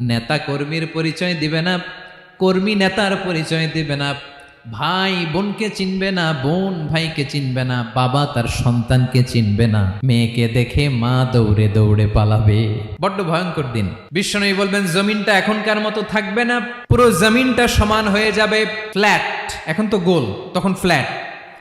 নেতা কর্মীর পরিচয় দিবে না, কর্মী নেতার পরিচয় দিবে না, ভাই বোনকে চিনবে না, বোন ভাইকে চিনবে না, বাবা তার সন্তানকে চিনবে না, মেয়েকে দেখে মা দৌড়ে দৌড়ে পালাবে। বড্ড ভয়ঙ্কর দিন। বিশ্বনবী বলবেন, জমিনটা এখনকার মতো থাকবে না, পুরো জমিনটা সমান হয়ে যাবে ফ্ল্যাট। এখন তো গোল, তখন ফ্ল্যাট।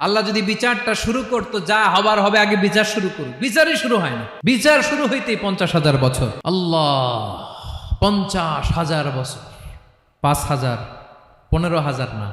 আল্লাহ যদি বিচারটা শুরু করতো, যা হবার হবে আগে বিচার শুরু করুক। বিচারই শুরু হয় না। বিচার শুরু হইতেই পঞ্চাশ হাজার বছর। আল্লাহ, পঞ্চাশ হাজার বছর। পাঁচ হাজার, পনেরো হাজার না।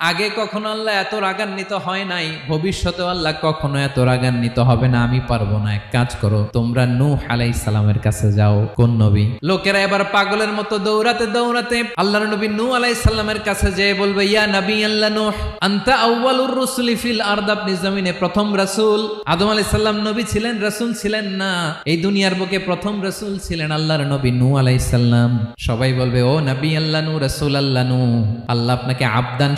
আগে কখনো আল্লাহ এত রাগান্বিত হয় নাই ভবিষ্যতে আল্লাহ কখনো এত রাগান্বিত হবে না, আমি পারব না। এক কাজ করো, তোমরা নূহ আলাইহিস সালামের কাছে যাও, কোন নবী? লোকেরা এবার পাগলের মতো দৌড়াতে দৌড়াতে আল্লাহর নবী নূহ আলাইহিস সালামের কাছে যেয়ে বলবে, ইয়া নবী আল্লাহ নূহ, আনতা আউয়ালুর রুসুলি ফিল আরদ, আপনি জমিনে প্রথম রাসূল। আদম আলাইহিস সালাম নবী ছিলেন, রাসূল ছিলেন না। এই দুনিয়ার বুকে প্রথম রাসূল ছিলেন আল্লাহর নবী নূহ আলাইহিস সালাম। সবাই বলবে, ও নবী আল্লাহ নূহ রাসূল আল্লাহ নূহ, আল্লাহ আপনাকে আবদান